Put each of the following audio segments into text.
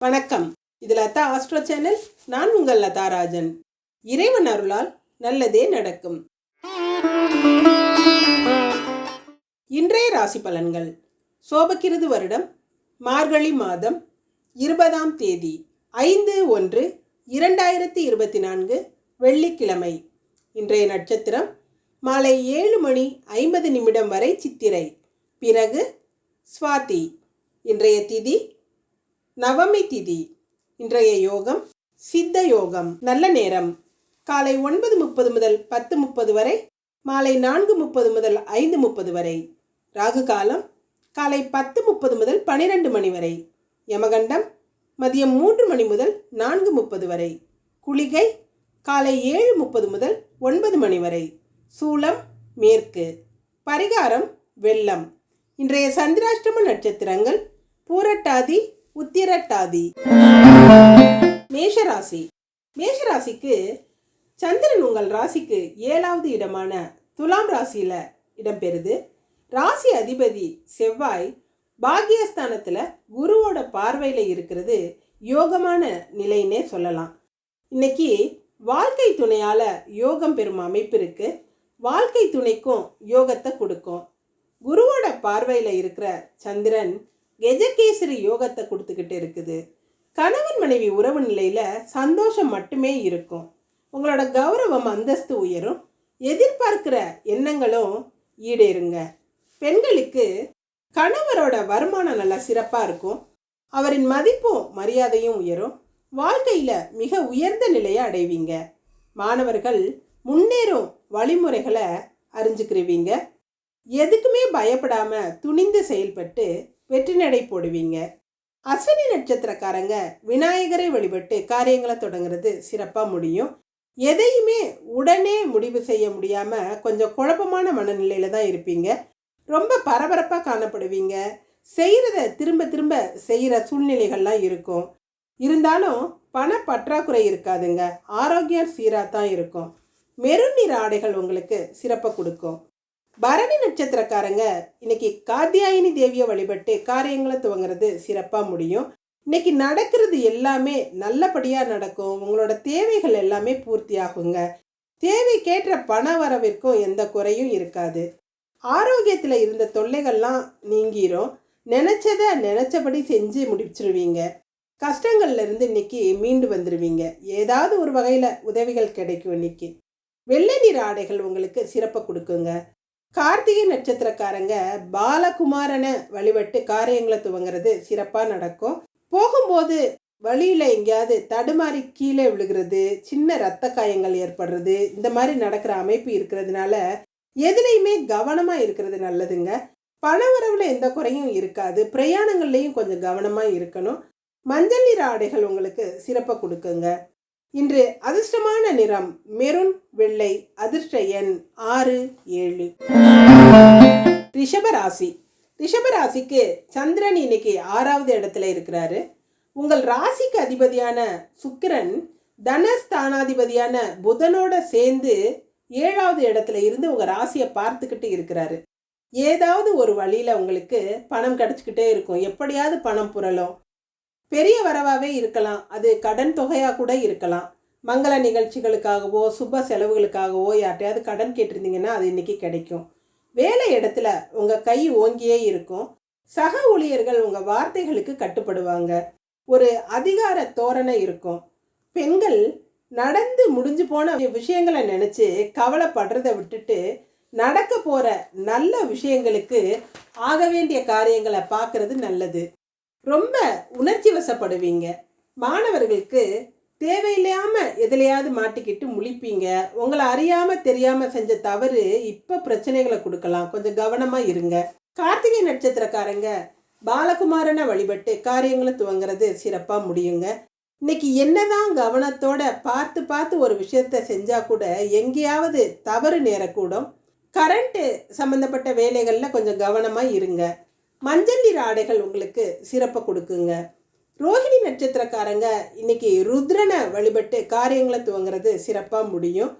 வணக்கம். இது Latha astro channel. நான் உங்கள் லதா ராஜன். இறைவன் அருளால் நல்லதே நடக்கும். இன்றைய ராசி பலன்கள். சோபக்கிருது வருடம் மார்கழி மாதம் இருபதாம் தேதி ஐந்து ஒன்று இரண்டாயிரத்தி இருபத்தி நான்கு வெள்ளிக்கிழமை. இன்றைய நட்சத்திரம் மாலை ஏழு மணி ஐம்பது நிமிடம் வரை சித்திரை. பிறகு ஸ்வாதி இன்றைய திதி நவமி திதி இன்றைய யோகம் சித்த யோகம். நல்ல நேரம். காலை ஒன்பது முப்பது முதல் பத்து முப்பது வரை மாலை நான்கு முப்பது முதல் ஐந்து முப்பது வரை. ராகு காலம் காலை பத்து முப்பது முதல் பனிரெண்டு மணி வரை. யமகண்டம் மதியம் மூன்று மணி முதல் நான்கு முப்பது வரை. குளிகை காலை ஏழு முப்பது முதல் ஒன்பது மணி வரை. சூளம் மேற்கு. பரிகாரம் வெள்ளம். இன்றைய சந்திராஷ்டம நட்சத்திரங்கள் பூரட்டாதி உத்திரட்டாதி. மேஷராசி. மேஷராசிக்கு சந்திரன் உங்கள் ராசிக்கு ஏழாவது இடமான துலாம் ராசியில் இடம்பெறுது ராசி அதிபதி செவ்வாய் பாக்யஸ்தானத்தில் குருவோட பார்வையில் இருக்கிறது யோகமான நிலைன்னே சொல்லலாம். இன்னைக்கு வாழ்க்கை துணையால் யோகம் பெறும் அமைப்பு இருக்குது வாழ்க்கை துணைக்கும் யோகத்தை கொடுக்கும். குருவோட பார்வையில் இருக்கிற சந்திரன் கெஜகேசரி யோகத்தை கொடுத்துக்கிட்டு இருக்குது. கணவன் மனைவி உறவு நிலையில் சந்தோஷம் மட்டுமே இருக்கும். உங்களோட கௌரவம் அந்தஸ்து உயரும். எதிர்பார்க்கிற எண்ணங்களும் ஈடேறுங்க. பெண்களுக்கு கணவரோட வருமானம் நல்லா சிறப்பாக இருக்கும். அவரின் மதிப்பும் மரியாதையும் உயரும். வாழ்க்கையில் மிக உயர்ந்த நிலையை அடைவீங்க. மாணவர்கள் முன்னேறும் வழிமுறைகளை அறிஞ்சுக்கிருவீங்க. எதுக்குமே பயப்படாமல் துணிந்து செயல்பட்டு வெற்றி நடை போடுவீங்க. அஸ்வினி நட்சத்திரக்காரங்க விநாயகரை வழிபட்டு காரியங்களை தொடங்குறது சிறப்பாக முடியும். எதையுமே உடனே முடிவு செய்ய முடியாமல் கொஞ்சம் குழப்பமான மனநிலையில் தான் இருப்பீங்க. ரொம்ப பரபரப்பாக காணப்படுவீங்க. செய்கிறத திரும்ப திரும்ப செய்கிற சூழ்நிலைகள்லாம் இருக்கும். இருந்தாலும் பண பற்றாக்குறை இருக்காதுங்க. ஆரோக்கியம் சீராக தான் இருக்கும். மெருநீர் ஆடைகள் உங்களுக்கு சிறப்பை கொடுக்கும். பரணி நட்சத்திரக்காரங்க இன்னைக்கு காத்தியாயினி தேவியை வழிபட்டு காரியங்களை துவங்குறது சிறப்பாக முடியும். இன்னைக்கு நடக்கிறது எல்லாமே நல்லபடியாக நடக்கும். உங்களோட தேவைகள் எல்லாமே பூர்த்தி ஆகுங்க. தேவைக்கேற்ற பண வரவிற்கும் எந்த குறையும் இருக்காது. ஆரோக்கியத்தில் இருந்த தொல்லைகள்லாம் நீங்கிரும். நினச்சதை நினச்சபடி செஞ்சு முடிச்சிருவீங்க. கஷ்டங்கள்ல இருந்து இன்னைக்கு மீண்டு வந்துடுவீங்க ஏதாவது ஒரு வகையில் உதவிகள் கிடைக்கும் இன்னைக்கு. வெள்ளை நிற ஆடைகள் உங்களுக்கு சிறப்பை கொடுக்குங்க. கார்த்திகை நட்சத்திரக்காரங்க பாலகுமாரனை வழிபட்டு காரியங்களை துவங்குறது சிறப்பாக நடக்கும். போகும்போது வழியில் எங்கேயாவது தடுமாறி கீழே விழுகிறது சின்ன இரத்த காயங்கள் ஏற்படுறது இந்த மாதிரி நடக்கிற அமைப்பு இருக்கிறதுனால எதுலேயுமே கவனமாக இருக்கிறது நல்லதுங்க. பணவரவில் எந்த குறையும் இருக்காது. பிரயாணங்கள்லேயும் கொஞ்சம் கவனமாக இருக்கணும். மஞ்சள் நிற ஆடைகள் உங்களுக்கு சிறப்பாக கொடுக்குங்க. இன்று அதிர்ஷ்டமான நிறம் மெருன் வெள்ளை அதிர்ஷ்ட எண் ஆறு ஏழு. ரிஷபராசி. ரிஷபராசிக்கு சந்திரன் இன்னைக்கு ஆறாவது இடத்துல இருக்கிறாரு. உங்கள் ராசிக்கு அதிபதியான சுக்கிரன் தனஸ்தானாதிபதியான புதனோட சேர்ந்து ஏழாவது இடத்துல இருந்து உங்கள் ராசியை பார்த்துக்கிட்டு இருக்கிறாரு. ஏதாவது ஒரு வழியில் உங்களுக்கு பணம் கிடச்சிக்கிட்டே இருக்கும். எப்படியாவது பணம் புரளும். பெரிய வரவாகவே இருக்கலாம். அது கடன் தொகையாக கூட இருக்கலாம். மங்கள நிகழ்ச்சிகளுக்காகவோ சுப செலவுகளுக்காகவோ யார்ட்டையாவது கடன் கேட்டிருந்தீங்கன்னா அது இன்னைக்கு கிடைக்கும். வேலை இடத்துல உங்கள் கை ஓங்கியே இருக்கும். சக ஊழியர்கள் உங்கள் வார்த்தைகளுக்கு கட்டுப்படுவாங்க. ஒரு அதிகார தோரணை இருக்கும். பெண்கள் நடந்து முடிஞ்சு போன விஷயங்களை நினச்சி கவலைப்படுறதை விட்டுட்டு நடக்க போகிற நல்ல விஷயங்களுக்கு ஆக வேண்டிய காரியங்களை பார்க்குறது நல்லது. ரொம்ப உணர்ச்சி வசப்படுவீங்க. மாணவர்களுக்கு தேவையில்லாமல் எதுலையாவது மாட்டிக்கிட்டு முழிப்பீங்க. உங்களை அறியாமல் தெரியாமல் செஞ்ச தவறு இப்போ பிரச்சனைகளை கொடுக்கலாம். கொஞ்சம் கவனமாக இருங்க. கார்த்திகை நட்சத்திரக்காரங்க பாலகுமாரனை வழிபட்டு காரியங்களை துவங்குறது சிறப்பாக முடியுங்க. இன்னைக்கு என்னதான் கவனத்தோட பார்த்து பார்த்து ஒரு விஷயத்த செஞ்சால் கூட எங்கேயாவது தவறு நேரக்கூடும். கரண்ட்டு சம்மந்தப்பட்ட வேலைகளில் கொஞ்சம் கவனமாக இருங்க. மஞ்சள் நிற ஆடைகள் உங்களுக்கு சிறப்பை கொடுக்குங்க. ரோஹிணி நட்சத்திரக்காரங்க இன்னைக்கு ருத்ரனை வழிபட்டு காரியங்களை துவங்குறது சிறப்பாக முடியும்.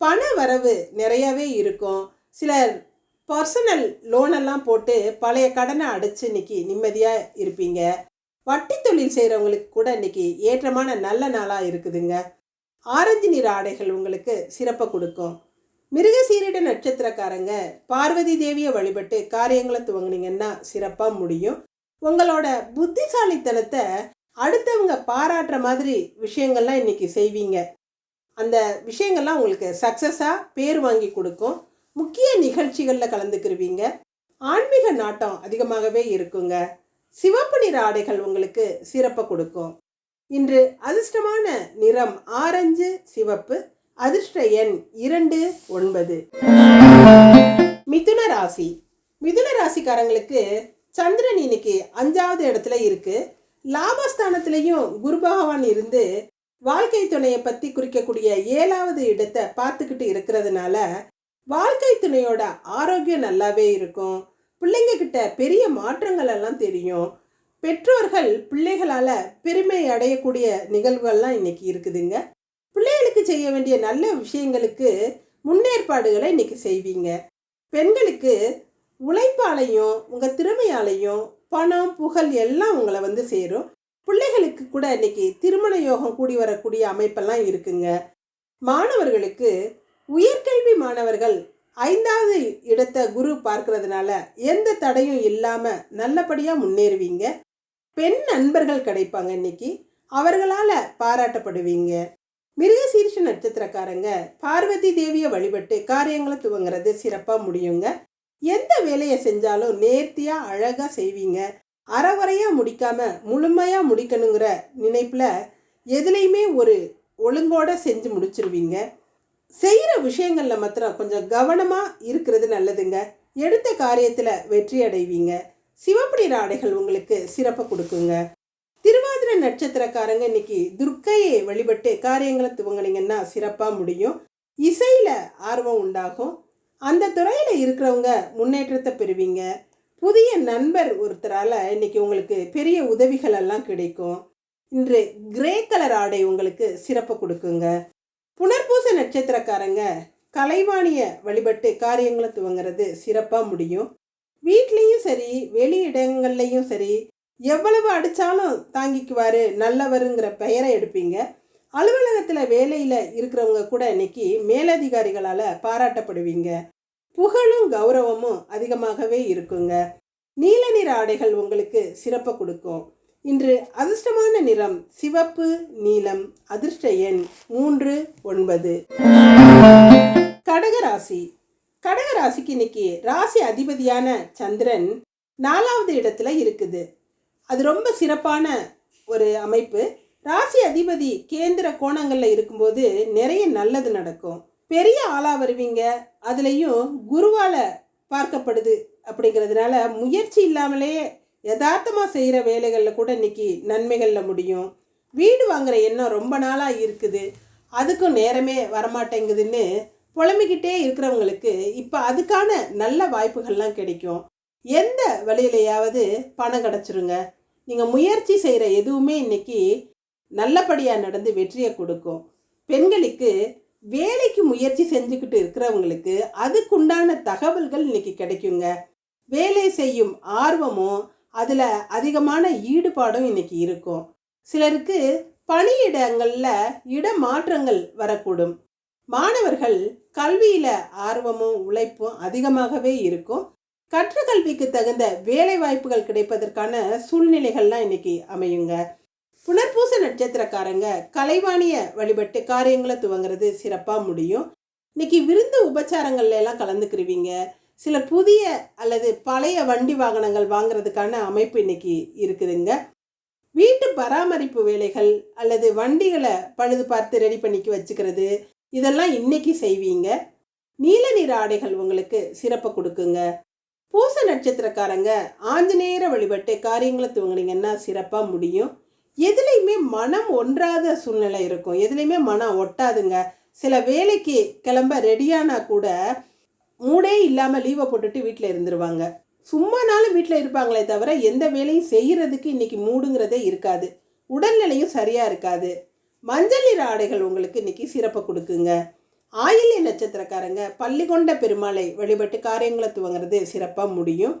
பண வரவு நிறையவே இருக்கும். சிலர் பர்சனல் லோனெல்லாம் போட்டு பழைய கடனை அடைச்சு இன்னைக்கு நிம்மதியாக இருப்பீங்க. வட்டி தொழில் செய்கிறவங்களுக்கு கூட இன்னைக்கு ஏற்றமான நல்ல நாளாக இருக்குதுங்க. ஆரஞ்சு நிற ஆடைகள் உங்களுக்கு சிறப்பை கொடுக்கும். மிருகசீரிட நட்சத்திரக்காரங்க பார்வதி தேவியை வழிபட்டு காரியங்களை துவங்குனீங்கன்னா சிறப்பாக முடியும். உங்களோட புத்திசாலித்தனத்தை அடுத்தவங்க பாராட்டுற மாதிரி விஷயங்கள்லாம் இன்றைக்கி செய்வீங்க. அந்த விஷயங்கள்லாம் உங்களுக்கு சக்ஸஸாக பேர் வாங்கி கொடுக்கும். முக்கிய நிகழ்ச்சிகளில் கலந்துக்கிருவீங்க. ஆன்மீக நாட்டம் அதிகமாகவே இருக்குங்க. சிவப்பு நிற ஆடைகள் உங்களுக்கு சிறப்பை கொடுக்கும். இன்று அதிர்ஷ்டமான நிறம் ஆரஞ்சு சிவப்பு. அதிர்ஷ்ட எண் இரண்டு ஒன்பது. மிதுன ராசி. மிதுன ராசிக்காரங்களுக்கு சந்திரன் இன்னைக்கு அஞ்சாவது இடத்துல இருக்கு. லாபஸ்தானத்திலையும் குரு பகவான் இருந்து வாழ்க்கை துணையை பற்றி குறிக்கக்கூடிய ஏழாவது இடத்தை பார்த்துக்கிட்டு இருக்கிறதுனால வாழ்க்கை துணையோட ஆரோக்கியம் நல்லாவே இருக்கும். பிள்ளைங்க கிட்ட பெரிய மாற்றங்கள் எல்லாம் தெரியும். பெற்றோர்கள் பிள்ளைகளால் பெருமை அடையக்கூடிய நிகழ்வுகள்லாம் இன்னைக்கு இருக்குதுங்க. பிள்ளைகளுக்கு செய்ய வேண்டிய நல்ல விஷயங்களுக்கு முன்னேற்பாடுகளை இன்றைக்கி செய்வீங்க. பெண்களுக்கு உழைப்பாலையும் உங்கள் திறமையாலையும் பணம் புகழ் எல்லாம் உங்களை வந்து சேரும். பிள்ளைகளுக்கு கூட இன்றைக்கி திருமண யோகம் கூடி வரக்கூடிய அமைப்பெல்லாம் இருக்குங்க. மாணவர்களுக்கு உயர்கல்வி மாணவர்கள் ஐந்தாவது இடத்தை குரு பார்க்கறதுனால எந்த தடையும் இல்லாமல் நல்லபடியாக முன்னேறுவீங்க. பெண் நண்பர்கள் கிடைப்பாங்க இன்னைக்கு. அவர்களால் பாராட்டப்படுவீங்க. மிருகசீர்ஷ நட்சத்திரக்காரங்க பார்வதி தேவியை வழிபட்டு காரியங்களை துவங்குறது சிறப்பாக முடியுங்க. எந்த வேலையை செஞ்சாலும் நேர்த்தியாக அழகாக செய்வீங்க. அறவரையாக முடிக்காமல் முழுமையாக முடிக்கணுங்கிற நினைப்பில் எதுலேயுமே ஒரு ஒழுங்கோடு செஞ்சு முடிச்சிருவீங்க. செய்கிற விஷயங்களில் மாத்திரம் கொஞ்சம் கவனமாக இருக்கிறது நல்லதுங்க. எடுத்த காரியத்தில் வெற்றி அடைவீங்க. சிவப்பு ஆடைகள் உங்களுக்கு சிறப்பை கொடுக்குங்க. நட்சத்திரக்காரங்க இன்னைக்கு துர்க்கையை வழிபட்டு காரியங்களை துவங்குனீங்கன்னா சிறப்பாக முடியும். இசையில் ஆர்வம் உண்டாகும். அந்த துறையில் இருக்கிறவங்க முன்னேற்றத்தை பெறுவீங்க. புதிய நண்பர் ஒருத்தரால் இன்னைக்கு உங்களுக்கு பெரிய உதவிகள் எல்லாம் கிடைக்கும். இன்று கிரே கலர் ஆடை உங்களுக்கு சிறப்பு கொடுக்குங்க. புனர்பூச நட்சத்திரக்காரங்க கலைவாணிய வழிபட்டு காரியங்களை துவங்குறது சிறப்பாக முடியும். வீட்லேயும் சரி வெளி இடங்கள்லையும் சரி எவ்வளவு அடித்தாலும் தாங்கிக்குவார் நல்லவருங்கிற பெயரை எடுப்பீங்க. அலுவலகத்தில் வேலையில் இருக்கிறவங்க கூட இன்னைக்கு மேலதிகாரிகளால் பாராட்டப்படுவீங்க. புகழும் கௌரவமும் அதிகமாகவே இருக்குங்க. நீல நிற ஆடைகள் உங்களுக்கு சிறப்பை கொடுக்கும். இன்று அதிர்ஷ்டமான நிறம் சிவப்பு நீலம் அதிர்ஷ்ட எண் மூன்று ஒன்பது. கடகராசி கடகராசிக்கு இன்னைக்கு ராசி அதிபதியான சந்திரன் நாலாவது இடத்துல இருக்குது. அது ரொம்ப சிறப்பான ஒரு அமைப்பு. ராசி அதிபதி கேந்திர கோணங்களில் இருக்கும்போது நிறைய நல்லது நடக்கும். பெரிய ஆளாக வருவீங்க. அதுலேயும் குருவால் பார்க்கப்படுது அப்படிங்கிறதுனால முயற்சி இல்லாமலே யதார்த்தமாக செய்கிற வேலைகளில் கூட இன்றைக்கி நன்மைகளில் முடியும். வீடு வாங்குகிற எண்ணம் ரொம்ப நாளாக இருக்குது. அதுக்கும் நேரமே வரமாட்டேங்குதுன்னு புலம்பிக்கிட்டே இருக்கிறவங்களுக்கு இப்போ அதுக்கான நல்ல வாய்ப்புகள்லாம் கிடைக்கும். எந்த வழியிலையாவது பணம் கிடச்சிருங்க. நீங்கள் முயற்சி செய்கிற எதுவுமே இன்றைக்கி நல்லபடியாக நடந்து வெற்றியை கொடுக்கும். பெண்களுக்கு வேலைக்கு முயற்சி செஞ்சுக்கிட்டு இருக்கிறவங்களுக்கு அதுக்குண்டான தகவல்கள் இன்னைக்கு கிடைக்குங்க. வேலை செய்யும் ஆர்வமும் அதில் அதிகமான ஈடுபாடும் இன்னைக்கு இருக்கும். சிலருக்கு பணியிடங்களில் இடமாற்றங்கள் வரக்கூடும். மாணவர்கள் கல்வியில் ஆர்வமும் உழைப்பும் அதிகமாகவே இருக்கும். கற்ற கல்விக்கு தகுந்த வேலை வாய்ப்புகள் கிடைப்பதற்கான சூழ்நிலைகள்லாம் இன்னைக்கு அமையுங்க. புனர்பூச நட்சத்திரக்காரங்க கலைவாணிய வழிபட்டு காரியங்களை துவங்குறது சிறப்பாக முடியும். இன்னைக்கு விருந்து உபச்சாரங்கள்ல எல்லாம் கலந்துக்கிருவீங்க. சில புதிய அல்லது பழைய வண்டி வாகனங்கள் வாங்குறதுக்கான அமைப்பு இன்னைக்கு இருக்குதுங்க. வீட்டு பராமரிப்பு வேலைகள் அல்லது வண்டிகளை பழுது பார்த்து ரெடி பண்ணிக்கி வச்சுக்கிறது இதெல்லாம் இன்னைக்கு செய்வீங்க. நீல நிற ஆடைகள் உங்களுக்கு சிறப்பை கொடுக்குங்க. பூச நட்சத்திரக்காரங்க ஆஞ்சநேயரை வழிபட்டு காரியங்களை துவங்கினீங்கன்னா சிறப்பாக முடியும். எதுலேயுமே மனம் ஒன்றாத சூழ்நிலை இருக்கும். எதுலேயுமே மனம் ஒட்டாதுங்க. சில வேலைக்கு கிளம்ப ரெடியானா கூட மூடே இல்லாமல் லீவை போட்டுட்டு வீட்டில் இருந்துருவாங்க. சும்மானாலும் வீட்டில் இருப்பாங்களே தவிர எந்த வேலையும் செய்கிறதுக்கு இன்றைக்கி மூடுங்கிறதே இருக்காது. உடல்நிலையும் சரியாக இருக்காது. மஞ்சள் நிற ஆடைகள் உங்களுக்கு இன்னைக்கு சிறப்பை கொடுக்குங்க. ஆயில்ய நட்சத்திரக்காரங்க பள்ளி கொண்ட பெருமாளை வழிபட்டு காரியங்களை துவங்குறது சிறப்பாக முடியும்.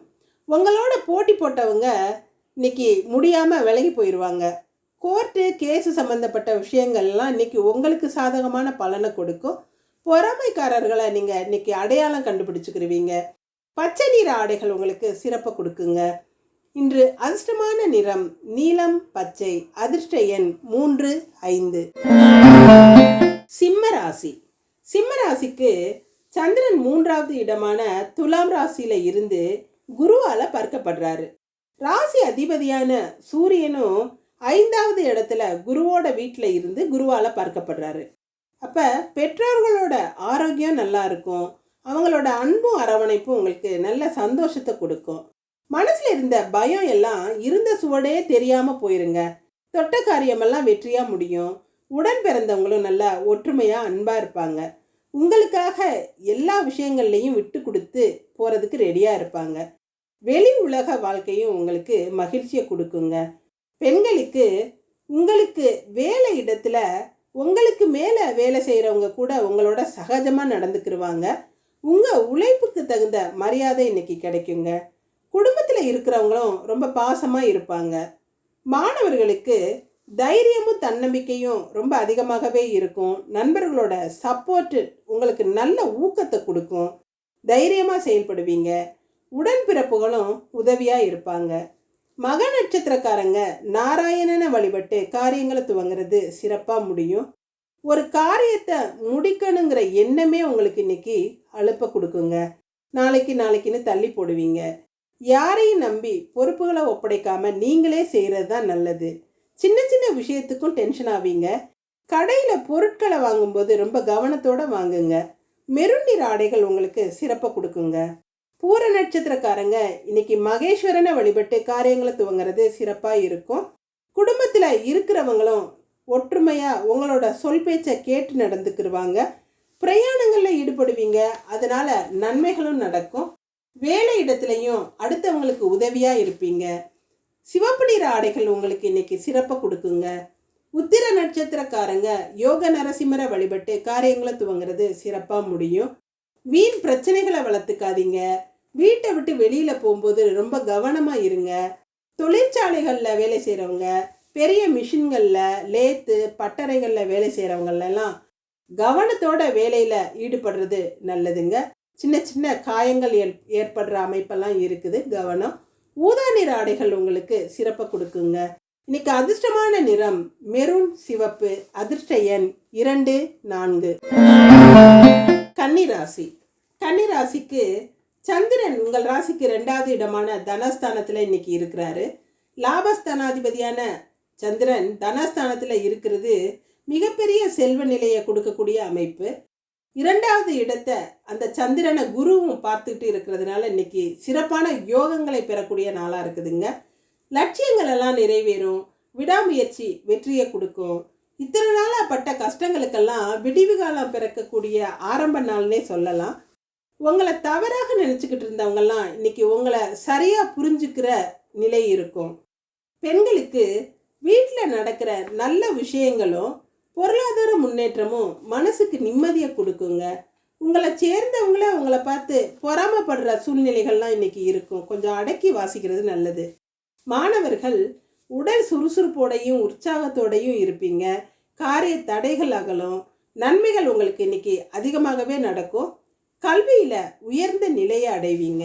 உங்களோட போட்டி போட்டவங்க இன்னைக்கு முடியாமல் விலகி போயிடுவாங்க கோர்ட்டு கேஸு சம்மந்தப்பட்ட விஷயங்கள்லாம் இன்னைக்கு உங்களுக்கு சாதகமான பலனை கொடுக்கும். பொறாமைக்காரர்களை நீங்கள் இன்னைக்கு அடையாளம் கண்டுபிடிச்சிக்கிருவீங்க. பச்சை நிற ஆடைகள் உங்களுக்கு சிறப்பை கொடுக்குங்க. இன்று அதிர்ஷ்டமான நிறம் நீலம் பச்சை அதிர்ஷ்ட எண் மூன்று ஐந்து. சிம்ம ராசி. சிம்ம ராசிக்கு சந்திரன் மூன்றாவது இடமான துலாம் ராசியில இருந்து குருவால பார்க்கப்படுறாரு. ராசி அதிபதியான சூரியனும் ஐந்தாவது இடத்துல குருவோட வீட்டில் இருந்து குருவால பார்க்கப்படுறாரு. அப்ப பெற்றோர்களோட ஆரோக்கியம் நல்லா இருக்கும். அவங்களோட அன்பும் அரவணைப்பும் உங்களுக்கு நல்ல சந்தோஷத்தை கொடுக்கும். மனசுல இருந்த பயம் எல்லாம் இருந்த சுவடே தெரியாம போயிருங்க. தொட்ட காரியமெல்லாம் வெற்றியா முடியும். உடன் பிறந்தவங்களும் நல்லா ஒற்றுமையாக அன்பாக இருப்பாங்க. உங்களுக்காக எல்லா விஷயங்கள்லையும் விட்டு கொடுத்து போகிறதுக்கு ரெடியாக இருப்பாங்க. வெளி உலக வாழ்க்கையும் உங்களுக்கு மகிழ்ச்சியை கொடுக்குங்க. பெண்களுக்கு உங்களுக்கு வேலை இடத்துல உங்களுக்கு மேலே வேலை செய்கிறவங்க கூட உங்களோட சகஜமாக நடந்துக்கிருவாங்க. உங்கள் உழைப்புக்கு தகுந்த மரியாதை இன்னைக்கு கிடைக்குங்க. குடும்பத்தில் இருக்கிறவங்களும் ரொம்ப பாசமாக இருப்பாங்க. மாணவர்களுக்கு தைரியமும் தன்னம்பிக்கையும் ரொம்ப அதிகமாகவே இருக்கும். நண்பர்களோட சப்போர்ட்டு உங்களுக்கு நல்ல ஊக்கத்தை கொடுக்கும். தைரியமாக செயல்படுவீங்க. உடன்பிறப்புகளும் உதவியாக இருப்பாங்க. மக நட்சத்திரக்காரங்க நாராயணனை வழிபட்டு காரியங்களை துவங்குறது சிறப்பாக முடியும். ஒரு காரியத்தை முடிக்கணுங்கிற எண்ணமே உங்களுக்கு இன்னைக்கு அழுப்ப கொடுக்குங்க. நாளைக்கு நாளைக்குன்னு தள்ளி போடுவீங்க. யாரையும் நம்பி பொறுப்புகளை ஒப்படைக்காமல் நீங்களே செய்கிறது தான் நல்லது. சின்ன சின்ன விஷயத்துக்கும் டென்ஷன் ஆவீங்க. கடையில் பொருட்களை வாங்கும்போது ரொம்ப கவனத்தோடு வாங்குங்க. மெருன் நிற ஆடைகள் உங்களுக்கு சிறப்பை கொடுக்குங்க. பூர நட்சத்திரக்காரங்க இன்னைக்கு மகேஸ்வரனை வழிபட்டு காரியங்களை துவங்குறது சிறப்பாக இருக்கும். குடும்பத்தில் இருக்கிறவங்களும் ஒற்றுமையாக உங்களோட சொல் பேச்சை கேட்டு நடந்துக்கிடுவாங்க பிரயாணங்களில் ஈடுபடுவீங்க. அதனால் நன்மைகளும் நடக்கும். வேலை இடத்துலையும் அடுத்தவங்களுக்கு உதவியாக இருப்பீங்க. சிவப்பு நிற ஆடைகள் உங்களுக்கு இன்னைக்கு சிறப்பை கொடுக்குங்க. உத்திர நட்சத்திரக்காரங்க யோக நரசிம்மரை வழிபட்டு காரியங்களை துவங்குறது சிறப்பாக முடியும். வீண் பிரச்சனைகளை வளர்த்துக்காதீங்க. வீட்டை விட்டு வெளியில் போகும்போது ரொம்ப கவனமாக இருங்க. தொழிற்சாலைகளில் வேலை செய்கிறவங்க பெரிய மிஷின்களில் லேத்து பட்டறைகளில் வேலை செய்கிறவங்களெல்லாம் கவனத்தோட வேலையில் ஈடுபடுறது நல்லதுங்க. சின்ன சின்ன காயங்கள் ஏற் ஏற்படுற அமைப்பெல்லாம் இருக்குது கவனம். ஊதா நிற ஆடைகள் உங்களுக்கு சிறப்பை கொடுக்குங்க. இன்னைக்கு அதிர்ஷ்டமான நிறம் மெரூன் சிவப்பு அதிர்ஷ்ட எண் இரண்டு நான்கு. கன்னிராசி. கன்னிராசிக்கு சந்திரன் உங்கள் ராசிக்கு ரெண்டாவது இடமான தனஸ்தானத்தில் இன்னைக்கு இருக்கிறாரு. லாபஸ்தானாதிபதியான சந்திரன் தனஸ்தானத்தில் இருக்கிறது மிகப்பெரிய செல்வ நிலையை கொடுக்கக்கூடிய அமைப்பு. இரண்டாவது இடத்தை அந்த சந்திரனை குருவும் பார்த்துட்டு இருக்கிறதுனால இன்னைக்கு சிறப்பான யோகங்களை பெறக்கூடிய நாளாக இருக்குதுங்க. லட்சியங்கள் எல்லாம் நிறைவேறும். விடாமுயற்சி வெற்றியை கொடுக்கும். இத்தனை நாளாக பட்ட கஷ்டங்களுக்கெல்லாம் விடிவு காலம் பிறக்கக்கூடிய ஆரம்ப நாள்னே சொல்லலாம். உங்களை தவறாக நினச்சிக்கிட்டு இருந்தவங்கெல்லாம் இன்னைக்கு உங்களை சரியாக புரிஞ்சுக்கிற நிலை இருக்கும். பெண்களுக்கு வீட்டில் நடக்கிற நல்ல விஷயங்களும் பொருளாதார முன்னேற்றமும் மனசுக்கு நிம்மதியை கொடுக்குங்க. உங்களை சேர்ந்தவங்கள உங்களை பார்த்து பொறாமப்படுற சூழ்நிலைகள்லாம் இன்னைக்கு இருக்கும். கொஞ்சம் அடக்கி வாசிக்கிறது நல்லது. மாணவர்கள் உடல் சுறுசுறுப்போடையும் உற்சாகத்தோடையும் இருப்பீங்க. காரிய தடைகள் அகலும். நன்மைகள் உங்களுக்கு இன்னைக்கு அதிகமாகவே நடக்கும். கல்வியில் உயர்ந்த நிலையை அடைவீங்க.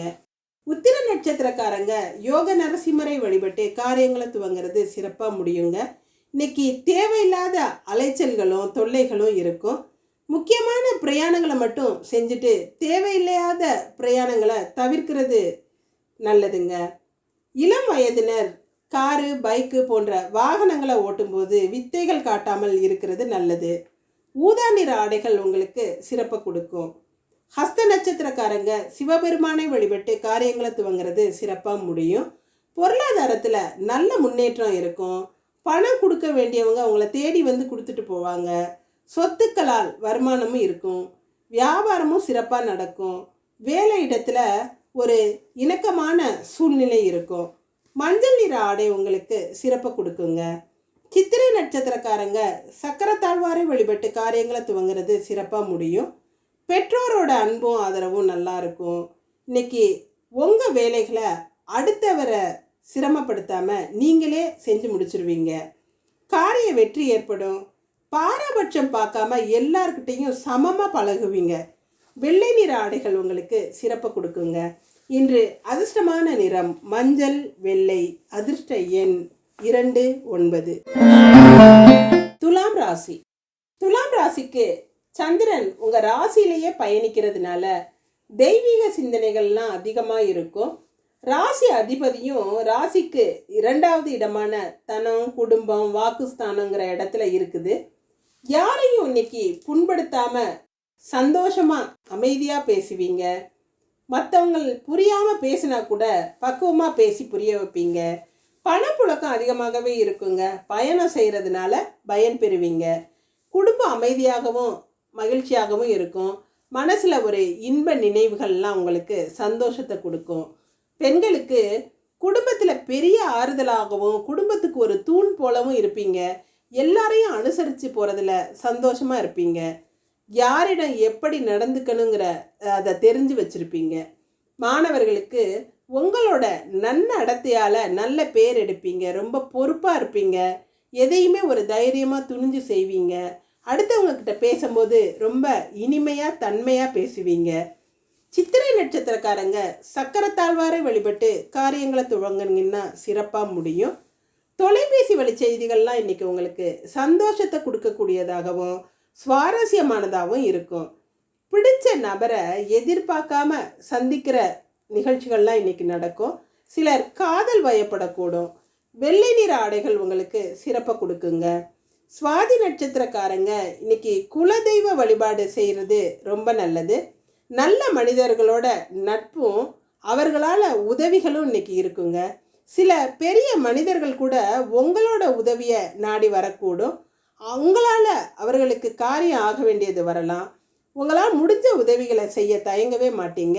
உத்திர நட்சத்திரக்காரங்க யோக நரசிம்மரை வழிபட்டு காரியங்களை துவங்குறது சிறப்பாக முடியுங்க. இன்னைக்கு தேவையில்லாத அலைச்சல்களும் தொல்லைகளும் இருக்கும். முக்கியமான பிரயாணங்களை மட்டும் செஞ்சுட்டு தேவையில்லாத பிரயாணங்களை தவிர்க்கிறது நல்லதுங்க. இளம் வயதினர் காரு பைக்கு போன்ற வாகனங்களை ஓட்டும்போது வித்தைகள் காட்டாமல் இருக்கிறது நல்லது. ஊதா நிற ஆடைகள் உங்களுக்கு சிறப்பை கொடுக்கும். ஹஸ்த நட்சத்திரக்காரங்க சிவபெருமானை வழிபட்டு காரியங்களை துவங்குறது சிறப்பாக முடியும். பொருளாதாரத்தில் நல்ல முன்னேற்றம் இருக்கும். பணம் கொடுக்க வேண்டியவங்க அவங்கள தேடி வந்து கொடுத்துட்டு போவாங்க. சொத்துக்களால் வருமானமும் இருக்கும். வியாபாரமும் சிறப்பாக நடக்கும். வேலை இடத்துல ஒரு இணக்கமான சூழ்நிலை இருக்கும். மஞ்சள் நிற ஆடை உங்களுக்கு சிறப்பை கொடுக்குங்க. சித்திரை நட்சத்திரக்காரங்க சக்கரத்தாழ்வாரை வழிபட்டு காரியங்களை துவங்குறது சிறப்பாக முடியும். பெற்றோரோட அன்பும் ஆதரவும் நல்லா இருக்கும். இன்னைக்கு உங்கள் வேலைகளை அடுத்தவரை சிரமப்படுத்தாமல் நீங்களே செஞ்சு முடிச்சிருவீங்க. காரிய வெற்றி ஏற்படும். பாரபட்சம் பார்க்காம எல்லார்கிட்டையும் சமமாக பழகுவீங்க. வெள்ளை நிற ஆடைகள் உங்களுக்கு சிறப்பு கொடுக்குங்க. இன்று அதிர்ஷ்டமான நிறம் மஞ்சள் வெள்ளை அதிர்ஷ்ட எண் இரண்டு ஒன்பது. துலாம் ராசி. துலாம் ராசிக்கு சந்திரன் உங்கள் ராசியிலேயே பயணிக்கிறதுனால தெய்வீக சிந்தனைகள்லாம் அதிகமாக இருக்கும். ராசி அதிபதியும் ராசிக்கு இரண்டாவது இடமான தனம் குடும்பம் வாக்குஸ்தானங்கிற இடத்துல இருக்குது. யாரையும் இன்னைக்கு புண்படுத்தாம சந்தோஷமா அமைதியா பேசுவீங்க? மற்றவங்கள் புரியாம பேசினா கூட பக்குவமா பேசி புரிய வைப்பீங்க. பணப்புழக்கம் அதிகமாகவே இருக்குங்க. பயணம் செய்கிறதுனால பயன் பெறுவீங்க. குடும்பம் அமைதியாகவும் மகிழ்ச்சியாகவும் இருக்கும். மனசில் ஒரு இன்ப நினைவுகள்லாம் உங்களுக்கு சந்தோஷத்தை கொடுக்கும். பெண்களுக்கு குடும்பத்தில் பெரிய ஆறுதலாகவும் குடும்பத்துக்கு ஒரு தூண் போலவும் இருப்பீங்க. எல்லாரையும் அனுசரித்து போகிறதுல சந்தோஷமாக இருப்பீங்க. யாரிடம் எப்படி நடந்துக்கணுங்கிற அதை தெரிஞ்சு வச்சுருப்பீங்க. மாணவர்களுக்கு உங்களோட நன்னடத்தையால் நல்ல பேர் எடுப்பீங்க. ரொம்ப பொறுப்பாக இருப்பீங்க. எதையுமே ஒரு தைரியமாக துணிஞ்சு செய்வீங்க. அடுத்தவங்கக்கிட்ட பேசும்போது ரொம்ப இனிமையாக தன்மையாக பேசுவீங்க. சித்திரை நட்சத்திரக்காரங்க சக்கரத்தாழ்வாரை வழிபட்டு காரியங்களை துவங்கினீங்கன்னா சிறப்பாக முடியும். தொலைபேசி வழி செய்திகள்லாம் இன்றைக்கி உங்களுக்கு சந்தோஷத்தை கொடுக்கக்கூடியதாகவும் சுவாரஸ்யமானதாகவும் இருக்கும். பிடிச்ச நபரை எதிர்பார்க்காம சந்திக்கிற நிகழ்ச்சிகள்லாம் இன்றைக்கி நடக்கும். சிலர் காதல் வயப்படக்கூடும். வெள்ளை நிற ஆடைகள் உங்களுக்கு சிறப்பாக கொடுக்குங்க. சுவாதி நட்சத்திரக்காரங்க இன்னைக்கு குலதெய்வ வழிபாடு செய்கிறது ரொம்ப நல்லது. நல்ல மனிதர்களோட நட்பும் அவர்களால் உதவிகளும் இன்றைக்கி இருக்குங்க. சில பெரிய மனிதர்கள் கூட உங்களோட உதவியை நாடி வரக்கூடும். உங்களால் அவர்களுக்கு காரியம் ஆக வேண்டியது வரலாம். உங்களால் முடிஞ்ச உதவிகளை செய்ய தயங்கவே மாட்டீங்க.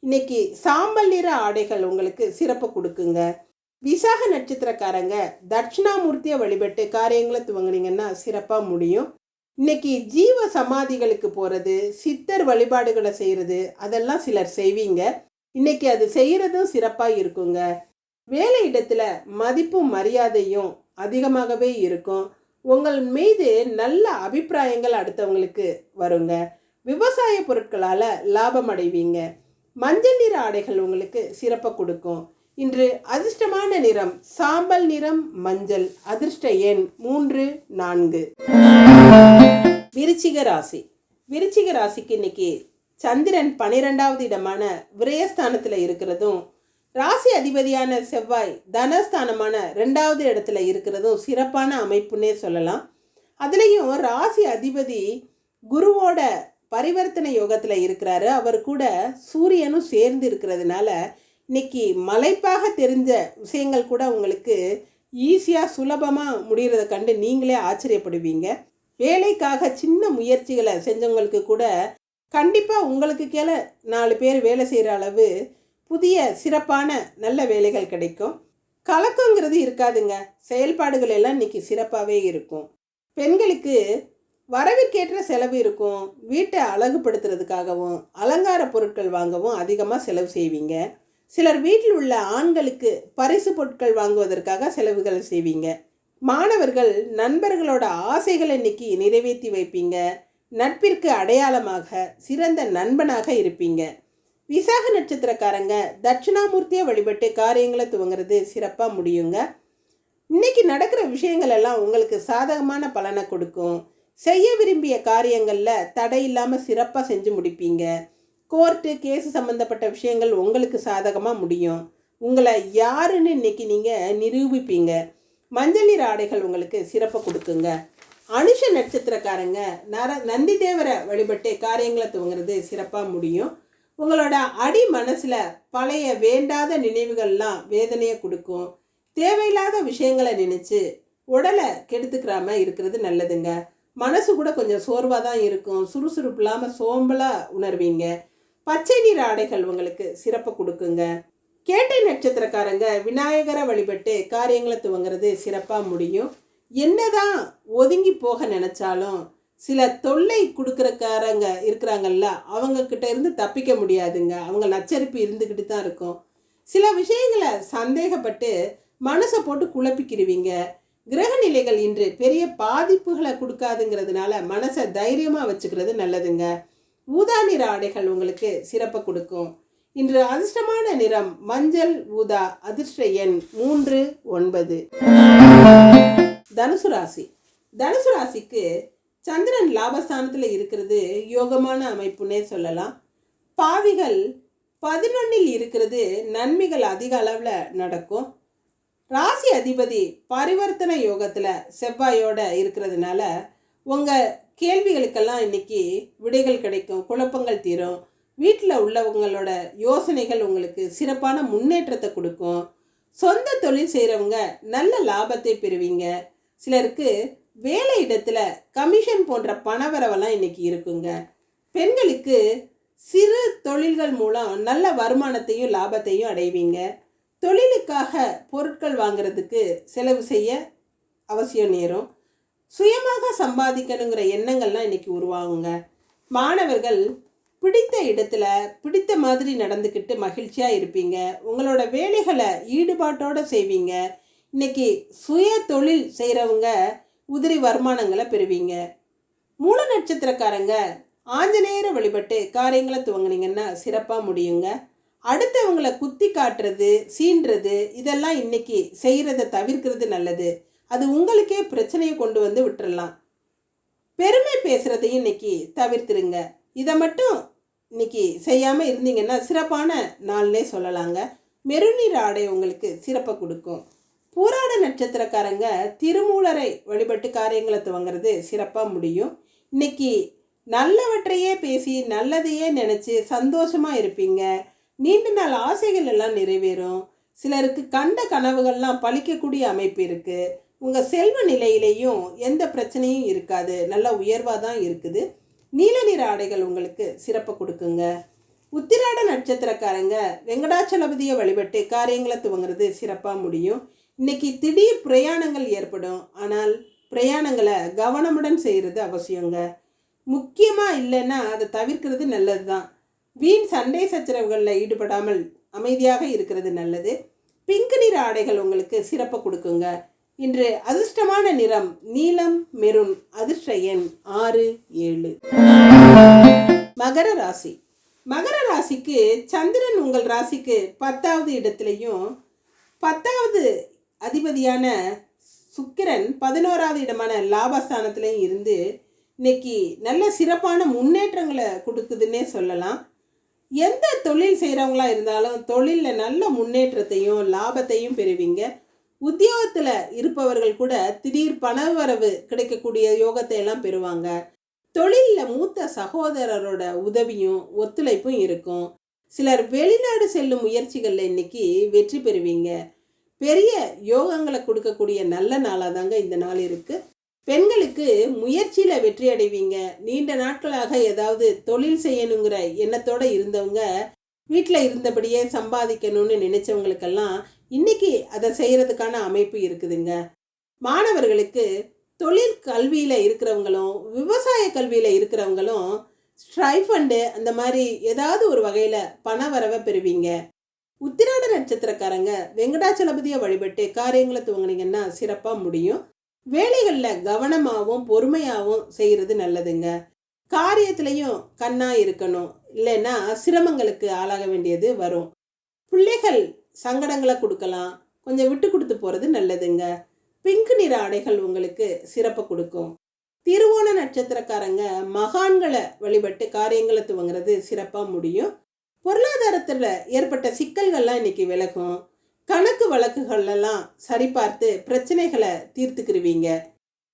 இன்னைக்கு சாம்பல் நிற ஆடைகள் உங்களுக்கு சிறப்பு கொடுக்குங்க. விசாக நட்சத்திரக்காரங்க தட்சிணாமூர்த்தியை வழிபட்டு காரியங்களை துவங்குனீங்கன்னா சிறப்பாக முடியும். இன்னைக்கு ஜீவ சமாதிகளுக்கு போகிறது சித்தர் வழிபாடுகளை செய்கிறது அதெல்லாம் சிலர் செய்வீங்க. இன்னைக்கு அது செய்கிறதும் சிறப்பாக இருக்குங்க. வேலை இடத்துல மதிப்பும் மரியாதையும் அதிகமாகவே இருக்கும். உங்கள் மீது நல்ல அபிப்பிராயங்கள் அடுத்தவங்களுக்கு வருங்க. விவசாய பொருட்களால் லாபம் அடைவீங்க. மஞ்சள் நிற ஆடைகள் உங்களுக்கு சிறப்பை கொடுக்கும். இன்று அதிர்ஷ்டமான நிறம் சாம்பல் நிறம் மஞ்சள். அதிர்ஷ்ட எண் மூன்று நான்கு. விருச்சிக ராசி. விருச்சிக ராசிக்கு இன்னைக்கு சந்திரன் பனிரெண்டாவது இடமான விரயஸ்தானத்தில் இருக்கிறதும் ராசி அதிபதியான செவ்வாய் தனஸ்தானமான ரெண்டாவது இடத்துல இருக்கிறதும் சிறப்பான அமைப்புன்னே சொல்லலாம். அதுலேயும் ராசி அதிபதி குருவோட பரிவர்த்தனை யோகத்தில் இருக்கிறாரு. அவர் கூட சூரியனும் சேர்ந்து இருக்கிறதுனால இன்னைக்கு மலைப்பாக தெரிஞ்ச விஷயங்கள் கூட உங்களுக்கு ஈஸியாக சுலபமாக முடிகிறத கண்டு நீங்களே ஆச்சரியப்படுவீங்க. வேலைக்காக சின்ன முயற்சிகளை செஞ்சவங்களுக்கு கூட கண்டிப்பாக உங்களுக்கு கீழே நாலு பேர் வேலை செய்கிற அளவு புதிய சிறப்பான நல்ல வேலைகள் கிடைக்கும். கலக்கங்கிறது இருக்காதுங்க. செயல்பாடுகள் எல்லாம் இன்னைக்கு சிறப்பாகவே இருக்கும். பெண்களுக்கு வரவிற்கேற்ற செலவு இருக்கும். வீட்டை அழகுபடுத்துறதுக்காகவும் அலங்கார பொருட்கள் வாங்கவும் அதிகமாக செலவு செய்வீங்க. சிலர் வீட்டில் உள்ள ஆண்களுக்கு பரிசு பொருட்கள் வாங்குவதற்காக செலவுகள் செய்வீங்க. மாணவர்கள் நண்பர்களோட ஆசைகளை இன்னைக்கு நிறைவேற்றி வைப்பீங்க. நட்பிற்கு அடையாளமாக சிறந்த நண்பனாக இருப்பீங்க. விசாக நட்சத்திரக்காரங்க தட்சிணாமூர்த்தியை வழிபட்டு காரியங்களை துவங்குறது சிறப்பாக முடியுங்க. இன்னைக்கு நடக்கிற விஷயங்கள் எல்லாம் உங்களுக்கு சாதகமான பலனை கொடுக்கும். செய்ய விரும்பிய காரியங்களில் தடை இல்லாமல் சிறப்பாக செஞ்சு முடிப்பீங்க. கோர்ட்டு கேஸு சம்மந்தப்பட்ட விஷயங்கள் உங்களுக்கு சாதகமாக முடியும். உங்களை யாருன்னு இன்னைக்கு நீங்கள் நிரூபிப்பீங்க. மஞ்சள் நீர் ஆடைகள் உங்களுக்கு சிறப்பை கொடுக்குங்க. அனுஷ நட்சத்திரக்காரங்க நர நந்தி தேவரை வழிபட்டு காரியங்களை துவங்குறது சிறப்பாக முடியும். உங்களோட அடி மனசில் பழைய வேண்டாத நினைவுகள்லாம் வேதனையை கொடுக்கும். தேவையில்லாத விஷயங்களை நினச்சி உடலை கெடுத்துக்கிறாம இருக்கிறது நல்லதுங்க. மனசு கூட கொஞ்சம் சோர்வாக தான் இருக்கும். சுறுசுறுப்பு இல்லாமல் சோம்பலாக உணர்வீங்க. பச்சை நிற ஆடைகள் உங்களுக்கு சிறப்பு கொடுக்குங்க. கேட்டை நட்சத்திரக்காரங்க விநாயகரை வழிபட்டு காரியங்களை துவங்குறது சிறப்பாக முடியும். என்னதான் ஒதுங்கி போக நினச்சாலும் சில தொல்லை கொடுக்குறக்காரங்க இருக்கிறாங்கல்ல அவங்கக்கிட்ட இருந்து தப்பிக்க முடியாதுங்க. அவங்க நச்சரிப்பு இருந்துக்கிட்டு தான் இருக்கும். சில விஷயங்களை சந்தேகப்பட்டு மனசை போட்டு குழப்பிக்கிருவீங்க. கிரக நிலைகள் இன்று பெரிய பாதிப்புகளை கொடுக்காதுங்கிறதுனால மனசை தைரியமாக வச்சுக்கிறது நல்லதுங்க. ஊதா நிற ஆடைகள் உங்களுக்கு சிறப்பு கொடுக்கும். இன்று அதிர்ஷ்டமான நிறம் மஞ்சள் ஊதா அதிர்ஷ்ட எண் மூன்று ஒன்பது. தனுசு ராசி. தனுசு ராசிக்கு சந்திரன் லாபஸ்தானத்தில் இருக்கிறது யோகமான அமைப்புன்னே சொல்லலாம். பாவிகள் பதினொன்னில் இருக்கிறது நன்மைகள் அதிக அளவில் நடக்கும். ராசி அதிபதி பரிவர்த்தனை யோகத்தில் செவ்வாயோட இருக்கிறதுனால உங்கள் கேள்விகளுக்கெல்லாம் இன்னைக்கு விடைகள் கிடைக்கும் குழப்பங்கள் தீரும். வீட்டில் உள்ளவங்களோட யோசனைகள் உங்களுக்கு சிறப்பான முன்னேற்றத்தை கொடுக்கும். சொந்த தொழில் செய்கிறவங்க நல்ல லாபத்தை பெறுவீங்க. சிலருக்கு வேலை இடத்துல கமிஷன் போன்ற பணவரவெல்லாம் இன்னைக்கு இருக்குங்க. பெண்களுக்கு சிறு தொழில்கள் மூலம் நல்ல வருமானத்தையும் லாபத்தையும் அடைவீங்க. தொழிலுக்காக பொருட்கள் வாங்குறதுக்கு செலவு செய்ய அவசியம் நேரும். சுயமாக சம்பாதிக்கணுங்கிற எண்ணங்கள்லாம் இன்னைக்கு உருவாகுங்க. மாணவர்கள் பிடித்த இடத்துல பிடித்த மாதிரி நடந்துக்கிட்டு மகிழ்ச்சியாக இருப்பீங்க. உங்களோட வேலைகளை ஈடுபாட்டோடு செய்வீங்க. இன்னைக்கு சுய தொழில் செய்கிறவங்க உதிரி வருமானங்களை பெறுவீங்க. மூல நட்சத்திரக்காரங்க ஆஞ்சநேயரை வழிபட்டு காரியங்களை துவங்கினீங்கன்னா சிறப்பாக முடியுங்க. அடுத்தவங்களை குத்தி காட்டுறது சீன்றது இதெல்லாம் இன்னைக்கு செய்கிறத தவிர்க்கிறது நல்லது. அது உங்களுக்கே பிரச்சனையை கொண்டு வந்து விட்டுறலாம். பெருமை பேசுகிறதையும் இன்னைக்கு தவிர்த்துருங்க. இதை மட்டும் இன்னைக்கு செய்யாமல் இருந்தீங்கன்னா சிறப்பான நாள்னே சொல்லலாங்க. மெருநீர் ஆடை உங்களுக்கு சிறப்பை கொடுக்கும். பூராட நட்சத்திரக்காரங்க திருமூலரை வழிபட்டு காரியங்களை துவங்குறது சிறப்பாக முடியும். இன்னைக்கு நல்லவற்றையே பேசி நல்லதையே நினச்சி சந்தோஷமாக இருப்பீங்க. நீண்ட நாள் ஆசைகள் எல்லாம் நிறைவேறும். சிலருக்கு கண்ட கனவுகள்லாம் பழிக்கக்கூடிய அமைப்பு இருக்குது உங்கள் செல்வ நிலையிலையும் எந்த பிரச்சனையும் இருக்காது. நல்ல உயர்வாக தான் இருக்குது. நீல நிற ஆடைகள் உங்களுக்கு சிறப்பு கொடுக்குங்க. உத்திராட நட்சத்திரக்காரங்க வெங்கடாச்சலபதியை வழிபட்டு காரியங்களை துவங்குறது சிறப்பாக முடியும். இன்னைக்கு திடீர் பிரயாணங்கள் ஏற்படும். ஆனால் பிரயாணங்களை கவனமுடன் செய்கிறது அவசியங்க. முக்கியமாக இல்லைன்னா அதை தவிர்க்கிறது நல்லது தான். வீண் சண்டை சச்சரவுகளில் ஈடுபடாமல் அமைதியாக இருக்கிறது நல்லது. பிங்க் நிற ஆடைகள் உங்களுக்கு சிறப்பை கொடுக்குங்க. இன்று அதிர்ஷ்டமான நிறம் நீலம் மெருன் அதிர்ஷ்ட எண் ஆறு ஏழு. மகர ராசி. மகர ராசிக்கு சந்திரன் உங்கள் ராசிக்கு பத்தாவது இடத்துலையும் பத்தாவது அதிபதியான சுக்கிரன் பதினோராவது இடமான லாபஸ்தானத்துலையும் இருந்து இன்னைக்கு நல்ல சிறப்பான முன்னேற்றங்களை கொடுக்குதுன்னே சொல்லலாம். எந்த தொழில் செய்கிறவங்களா இருந்தாலும் தொழிலில் நல்ல முன்னேற்றத்தையும் லாபத்தையும் பெறுவீங்க. உத்தியோகத்தில் இருப்பவர்கள் கூட திடீர் பணவரவு கிடைக்கக்கூடிய யோகத்தை எல்லாம் பெறுவாங்க. தொழிலில் மூத்த சகோதரரோட உதவியும் ஒத்துழைப்பும் இருக்கும். சிலர் வெளிநாடு செல்லும் முயற்சிகளில் இன்னைக்கு வெற்றி பெறுவீங்க. பெரிய யோகங்களை கொடுக்கக்கூடிய நல்ல நாளாக தாங்க இந்த நாள் இருக்குது பெண்களுக்கு முயற்சியில் வெற்றி அடைவீங்க. நீண்ட நாட்களாக ஏதாவது தொழில் செய்யணுங்கிற எண்ணத்தோடு இருந்தவங்க வீட்டில் இருந்தபடியே சம்பாதிக்கணும்னு நினைச்சவங்களுக்கெல்லாம் இன்னைக்கு அதை செய்கிறதுக்கான அமைப்பு இருக்குதுங்க. மாணவர்களுக்கு தொழில் கல்வியில் இருக்கிறவங்களும் விவசாய கல்வியில் இருக்கிறவங்களும் ஸ்ட்ரைஃபண்டு அந்த மாதிரி ஏதாவது ஒரு வகையில் பண வரவை பெறுவீங்க. உத்திராட நட்சத்திரக்காரங்க வெங்கடாச்சலபதியை வழிபட்டு காரியங்களை துவங்கினீங்கன்னா சிறப்பாக முடியும். வேலைகளில் கவனமாகவும் பொறுமையாகவும் செய்கிறது நல்லதுங்க. காரியத்திலையும் கண்ணாக இருக்கணும். இல்லைன்னா சிரமங்களுக்கு ஆளாக வேண்டியது வரும். பிள்ளைகள் சங்கடங்களை கொடுக்கலாம். கொஞ்சம் விட்டு கொடுத்து போகிறது நல்லதுங்க. பிங்க் நிற ஆடைகள் உங்களுக்கு சிறப்பை கொடுக்கும். திருவோண நட்சத்திரக்காரங்க மகான்களை வழிபட்டு காரியங்களை துவங்குறது சிறப்பாக முடியும். பொருளாதாரத்தில் ஏற்பட்ட சிக்கல்கள்லாம் இன்றைக்கி விலகும். கணக்கு வழக்குகளெல்லாம் சரிபார்த்து பிரச்சனைகளை தீர்த்துக்கிருவீங்க.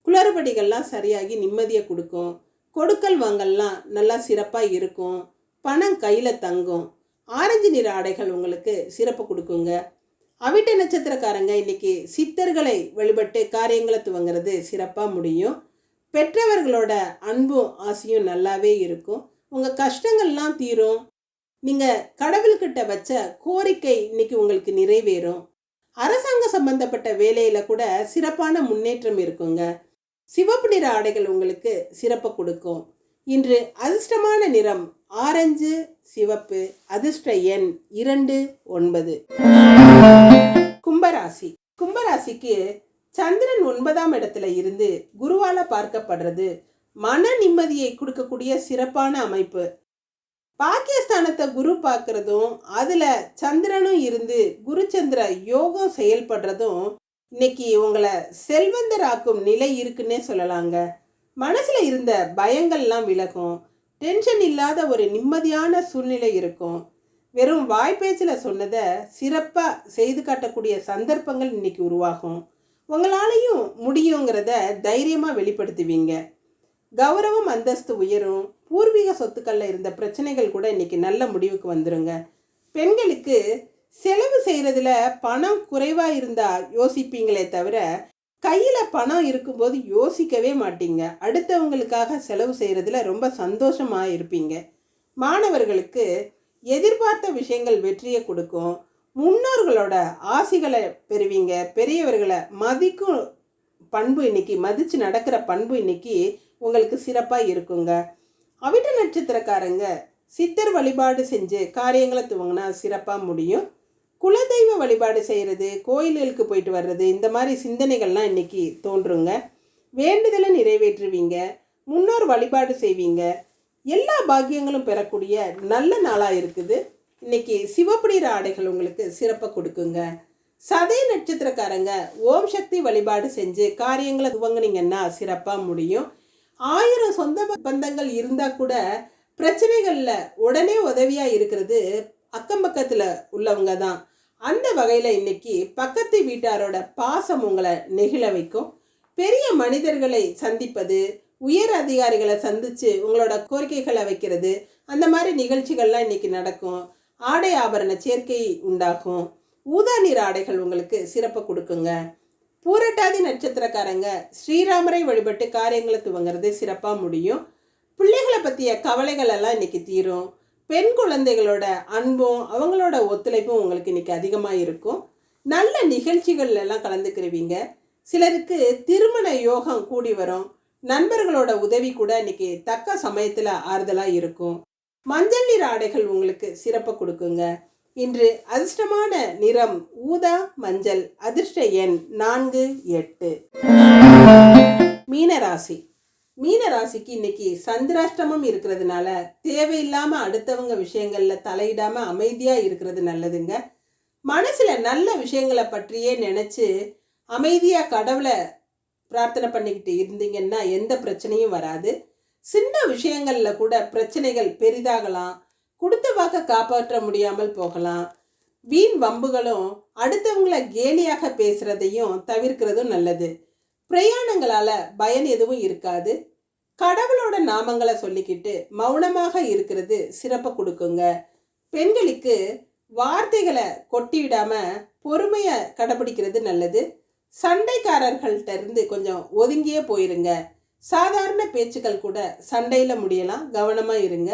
குளறுபடிகள்லாம் சரியாகி நிம்மதியை கொடுக்கும். கொடுக்கல் வாங்கல்லாம் நல்லா சிறப்பாக இருக்கும். பணம் கையில் தங்கும். ஆரஞ்சு நிற ஆடைகள் உங்களுக்கு சிறப்பு கொடுக்குங்க. அவிட்ட நட்சத்திரக்காரங்க இன்னைக்கு சித்தர்களை வழிபட்டு காரியங்களை துவங்குறது சிறப்பாக முடியும். பெற்றவர்களோட அன்பும் ஆசையும் நல்லாவே இருக்கும். உங்கள் கஷ்டங்கள்லாம் தீரும். நீங்கள் கடவுள்கிட்ட வச்ச கோரிக்கை இன்னைக்கு உங்களுக்கு நிறைவேறும். அரசாங்க சம்பந்தப்பட்ட வேலையில் கூட சிறப்பான முன்னேற்றம் இருக்குங்க. சிவப்பு நிற ஆடைகள் உங்களுக்கு சிறப்பை கொடுக்கும். இன்று அதிர்ஷ்டமான நிறம் ஆரஞ்சு சிவப்பு அதிர்ஷ்ட எண் இரண்டு ஒன்பது. கும்பராசி. கும்பராசிக்கு சந்திரன் ஒன்பதாம் இடத்துல இருந்து குருவால பார்க்கப்படுறது மன நிம்மதியை கொடுக்கக்கூடிய சிறப்பான அமைப்பு. பாகிஸ்தானத்தை குரு பார்க்கறதும் அதுல சந்திரனும் இருந்து குருச்சந்திர யோகம் செயல்படுறதும் இன்னைக்கு உங்களை செல்வந்தராக்கும் நிலை இருக்குன்னே சொல்லலாங்க. மனசில் இருந்த பயங்கள்லாம் விலகும். டென்ஷன் இல்லாத ஒரு நிம்மதியான சூழ்நிலை இருக்கும். வெறும் வாய்ப்பேச்சில் சொன்னதை சிறப்பாக செய்து காட்டக்கூடிய சந்தர்ப்பங்கள் இன்றைக்கி உருவாகும். உங்களாலையும் முடியுங்கிறத தைரியமாக வெளிப்படுத்துவீங்க. கௌரவம் அந்தஸ்து உயரும். பூர்வீக சொத்துக்களில் இருந்த பிரச்சனைகள் கூட இன்றைக்கி நல்ல முடிவுக்கு வந்துருங்க. பெண்களுக்கு செலவு செய்கிறதுல பணம் குறைவாக இருந்தால் யோசிப்பீங்களே தவிர கையில் பணம் இருக்கும்போது யோசிக்கவே மாட்டீங்க. அடுத்தவங்களுக்காக செலவு செய்கிறதுல ரொம்ப சந்தோஷமாக இருப்பீங்க. மாணவர்களுக்கு எதிர்பார்த்த விஷயங்கள் வெற்றியை கொடுக்கும். முன்னோர்களோட ஆசிகளை பெறுவீங்க. பெரியவர்களை மதிக்கும் பண்பு இன்னைக்கு மதித்து நடக்கிற பண்பு இன்னைக்கு உங்களுக்கு சிறப்பாக இருக்குங்க. அவிட்ட நட்சத்திரக்காரங்க சித்தர் வழிபாடு செஞ்சு காரியங்களை துவங்கினா சிறப்பாக முடியும். குலதெய்வ வழிபாடு செய்கிறது கோயில்களுக்கு போயிட்டு வர்றது இந்த மாதிரி சிந்தனைகள்லாம் இன்றைக்கி தோன்றுங்க. வேண்டுதலை நிறைவேற்றுவீங்க முன்னோர் வழிபாடு செய்வீங்க. எல்லா பாக்கியங்களும் பெறக்கூடிய நல்ல நாளாக இருக்குது. இன்றைக்கி சிவப்புடிற ஆடைகள் உங்களுக்கு சிறப்பாக கொடுக்குங்க. சதய நட்சத்திரக்காரங்க ஓம் சக்தி வழிபாடு செஞ்சு காரியங்களை துவங்குனீங்கன்னா சிறப்பாக முடியும். ஆயிரம் சொந்த பந்தங்கள் இருந்தால் கூட பிரச்சனைகளில் உடனே உதவியாக இருக்கிறது அக்கம் பக்கத்தில் உள்ளவங்க தான். அந்த வகையில் இன்னைக்கு பக்கத்து வீட்டாரோட பாசம் உங்களை நெகிழ வைக்கும். பெரிய மனிதர்களை சந்திப்பது உயர் அதிகாரிகளை சந்தித்து உங்களோட கோரிக்கைகளை வைக்கிறது அந்த மாதிரி நிகழ்ச்சிகள்லாம் இன்றைக்கி நடக்கும். ஆடை ஆபரண சேர்க்கை உண்டாகும் ஊதா நீர் ஆடைகள் உங்களுக்கு சிறப்பு கொடுக்குங்க. பூரட்டாதி நட்சத்திரக்காரங்க ஸ்ரீராமரை வழிபட்டு காரியங்களை துவங்குறது சிறப்பாக முடியும். பிள்ளைகளை பற்றிய கவலைகள் எல்லாம் இன்றைக்கி தீரும். பெண் குழந்தைகளோட அன்பும் அவங்களோட ஒத்துழைப்பும் உங்களுக்கு இன்னைக்கு அதிகமாக இருக்கும். நல்ல நிகழ்ச்சிகள் எல்லாம் கலந்துக்கிறவீங்க சிலருக்கு திருமண யோகம் கூடி வரும். நண்பர்களோட உதவி கூட இன்னைக்கு தக்க சமயத்தில் ஆறுதலாக இருக்கும். மஞ்சள் நிற ஆடைகள் உங்களுக்கு சிறப்பை கொடுக்குங்க. இன்று அதிர்ஷ்டமான நிறம் ஊதா மஞ்சள் அதிர்ஷ்ட எண் நான்கு எட்டு. மீனராசி. மீனராசிக்கு இன்னைக்கு சந்திராஷ்டமம் இருக்கிறதுனால தேவையில்லாம அடுத்தவங்க விஷயங்கள்ல தலையிடாம அமைதியா இருக்கிறது நல்லதுங்க. மனசுல நல்ல விஷயங்களை பற்றியே நினைச்சு அமைதியா கடவுளை பிரார்த்தனை பண்ணிக்கிட்டு இருந்தீங்கன்னா எந்த பிரச்சனையும் வராது. சின்ன விஷயங்கள்ல கூட பிரச்சனைகள் பெரிதாகலாம். கொடுத்த வாக்க காப்பாற்ற முடியாமல் போகலாம். வீண் வம்புகளும் அடுத்தவங்களை கேலியாக பேசுறதையும் தவிர்க்கிறதும் நல்லது. பிரயாணங்களால பயன் எதுவும் இருக்காது. கடவுளோட நாமங்களை சொல்லிக்கிட்டு மௌனமாக இருக்கிறது சிறப்பை கொடுக்குங்க. பெண்களுக்கு வார்த்தைகளை கொட்டிவிடாம பொறுமையை கடைபிடிக்கிறது நல்லது. சண்டைக்காரர்கள்ட்ட இருந்து கொஞ்சம் ஒதுங்கியே போயிருங்க. சாதாரண பேச்சுக்கள் கூட சண்டையில் முடியலாம். கவனமாக இருங்க.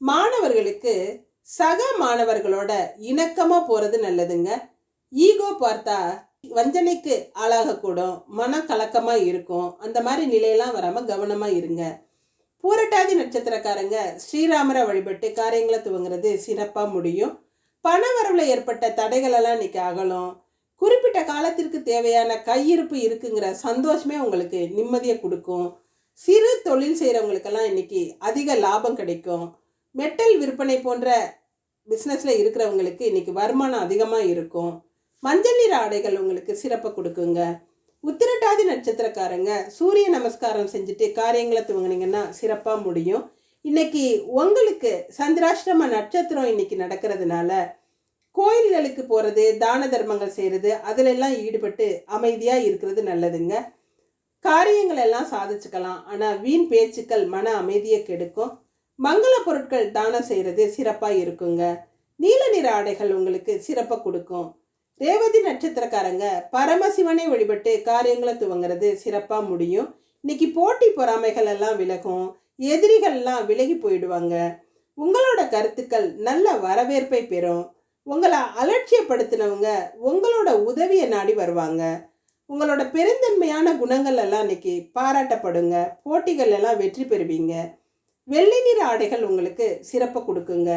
மாணவர்களுக்கு சக மாணவர்களோட இணக்கமாக போகிறது நல்லதுங்க. ஈகோ பார்த்தா வஞ்சனைக்கு ஆளாகக்கூடும் மன கலக்கமாக இருக்கும் அந்த மாதிரி நிலையெல்லாம் வராமல் கவனமாக இருங்க. பூரட்டாதி நட்சத்திரக்காரங்க ஸ்ரீராமரை வழிபட்டு காரியங்களை துவங்குறது சிறப்பாக முடியும். பண வரவில் ஏற்பட்ட தடைகளெல்லாம் இன்னைக்கு அகலும். குறிப்பிட்ட காலத்திற்கு தேவையான கையிருப்பு இருக்குங்கிற சந்தோஷமே உங்களுக்கு நிம்மதியை கொடுக்கும். சிறு தொழில் செய்கிறவங்களுக்கெல்லாம் இன்னைக்கு அதிக லாபம் கிடைக்கும். மெட்டல் விற்பனை போன்ற பிஸ்னஸில் இருக்கிறவங்களுக்கு இன்னைக்கு வருமானம் அதிகமாக இருக்கும். மஞ்சள் நிற ஆடைகள் உங்களுக்கு சிறப்பை கொடுக்குங்க. உத்திரட்டாதி நட்சத்திரக்காரங்க சூரிய நமஸ்காரம் செஞ்சுட்டு காரியங்களை துவங்குனீங்கன்னா சிறப்பாக முடியும். இன்னைக்கு உங்களுக்கு சந்திராஷ்டம நட்சத்திரம் இன்னைக்கு நடக்கிறதுனால கோயில்களுக்கு போகிறது தான தர்மங்கள் செய்கிறது அதிலெல்லாம் ஈடுபட்டு அமைதியாக இருக்கிறது நல்லதுங்க. காரியங்கள் எல்லாம் சாதிச்சுக்கலாம் ஆனால் வீண் பேச்சுக்கள் மன அமைதியை கெடுக்கும். மங்கள பொருட்கள் தானம் செய்கிறது சிறப்பாக இருக்குங்க. நீல நிற ஆடைகள் உங்களுக்கு சிறப்பாக கொடுக்கும். ரேவதி நட்சத்திரக்காரங்க பரமசிவனை வழிபட்டு காரியங்களை துவங்கிறது சிறப்பாக முடியும். இன்னைக்கு போட்டி பொறாமைகள் எல்லாம் விலகும் எதிரிகள்லாம் விலகி போயிடுவாங்க. உங்களோட கருத்துக்கள் நல்ல வரவேற்பை பெறும். உங்களை அலட்சியப்படுத்தினவங்க உங்களோட உதவியை நாடி வருவாங்க. உங்களோட பெருந்தன்மையான குணங்கள் எல்லாம் இன்னைக்கு பாராட்டப்படுங்க. போட்டிகள் எல்லாம் வெற்றி பெறுவீங்க. வெள்ளை நிற ஆடைகள் உங்களுக்கு சிறப்பை கொடுக்குங்க.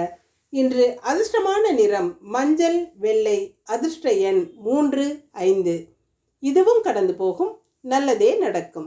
இன்று அதிர்ஷ்டமான நிறம் மஞ்சள் வெள்ளை அதிர்ஷ்ட எண் மூன்று ஐந்து. இதுவும் கடந்து போகும். நல்லதே நடக்கும்.